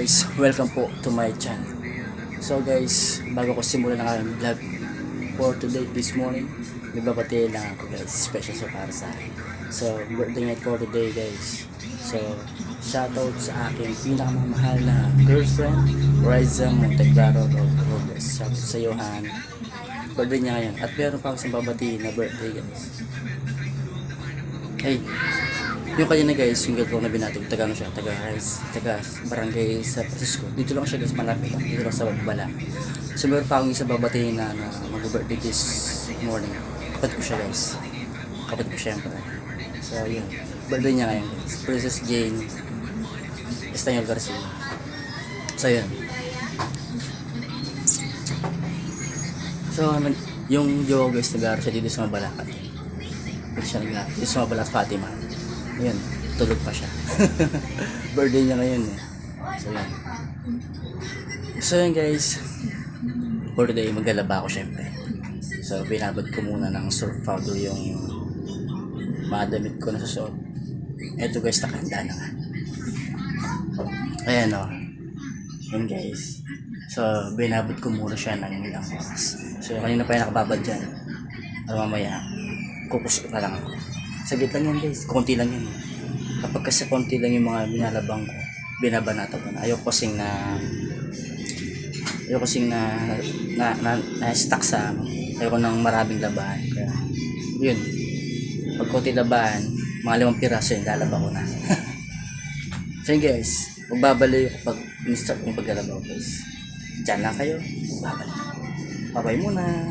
Guys, welcome po to my channel. So guys, bago ko simulan ng aking vlog for today this morning, nagbabati lang ako guys, special sa para sa akin. So, birthday night for today guys. So, shoutout sa aking pinakamamahal na girlfriend, Riza Montegraro Robles. Shoutout sa iyo, Han. Birthday niya ngayon. At meron pa akong babati na birthday guys. Hey, yung kanya na guys, yung girl ko na binatog, taga ano siya, taga, taga barangay sa Francisco. Dito lang siya guys, malapit dito lang sa Bala. So meron pa akong isa babatiin na, na mag-birthday this morning. Kapatid ko siya guys. Kapatid ko syempre. So yun, birthday niya ngayon guys. Princess Jane Estanyol Garcia. So yun. So, nag, yung jowa guys, nag siya dito sa Mabalakat. Dito siya nag dito sa Mabalat Fatima. Ayan, tulog pa siya. Birthday niya ngayon eh. So yan. So yan guys. For today, maglalaba ako syempre. So binabad ko muna ng surf powder yung mga damit ko na susuot. Eto guys, nakahanda na nga. Ayan o. Yan guys. So, binabot ko muna siya ng ilang oras. So, kanina pa yung nakababad dyan. At mamaya, kukusok na lang ako. Saglit lang yan guys, konti lang yan. Kapag kasi konti lang yung mga binalabang ko, binabanata ko na. Ayoko kasing na ayoko kasing na na, na, na stuck sa ano. ayoko ng maraming labahan. Kaya, yun. Pag konti labahan, mga limang piraso yun, lalaba ko na. so guys, magbabalik kapag in-start yung paglalabaw guys. Diyan lang kayo, magbabalik. Babay muna.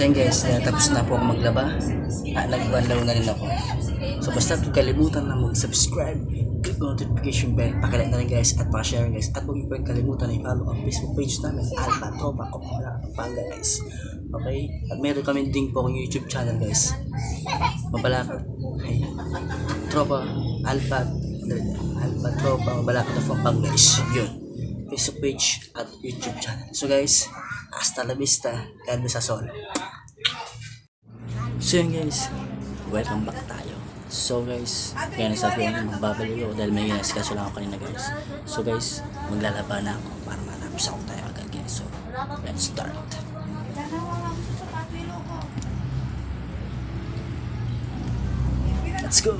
So yun guys, natapos na po ako maglaba. At nagbanlaw na rin ako. So basta huwag kalimutan na mag-subscribe, click notification bell, pakilike na rin guys at pakishare guys. At huwag niyo kalimutan na i-follow ang Facebook page namin, Alpha Tropa Kopala Pampanga guys. Okay? At meron kami din po akong YouTube channel guys. Mabala ka. Hey. Tropa Alpha Alpatropang Balakid of Pampang guys. Yun. Facebook page at YouTube channel. So guys, hasta la vista. God bless us. So yun guys, welcome back tayo. So guys, kaya nasabi ko magbabalik ako dahil may ginasikaso lang ako kanina guys. So guys, maglalaba na ako para matapos ako tayo agad guys. So, let's start. Let's go!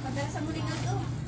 Padala sa muling to.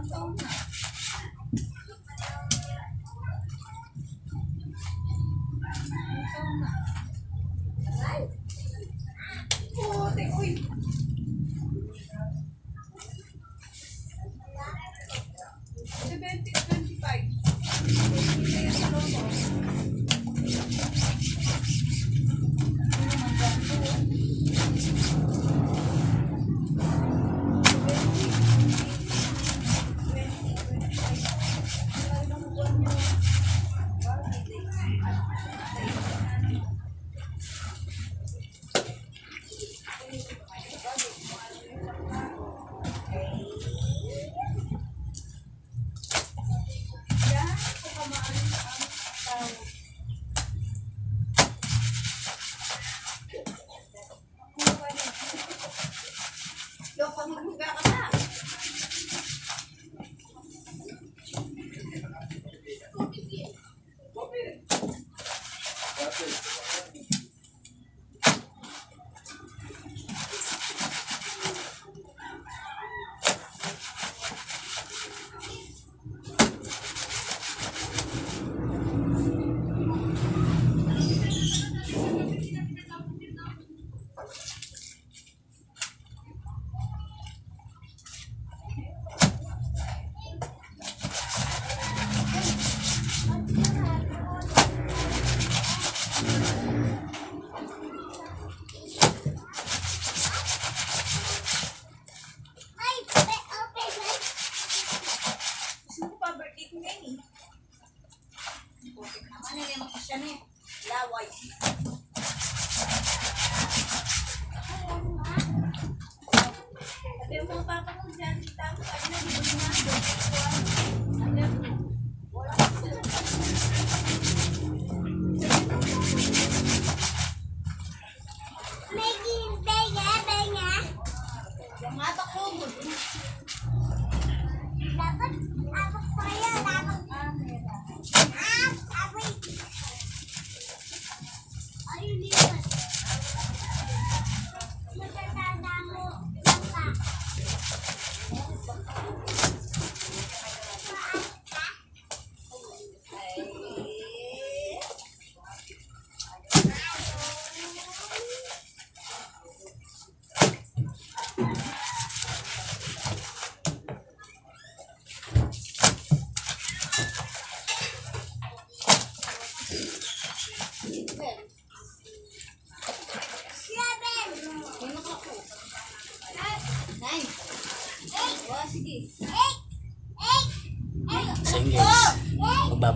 Ilang taon na?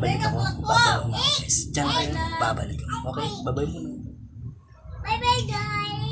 Magbabalik ako. Babalik ako. Diyan kayo, babalik ako. Okay, babay muna. Bye bye guys!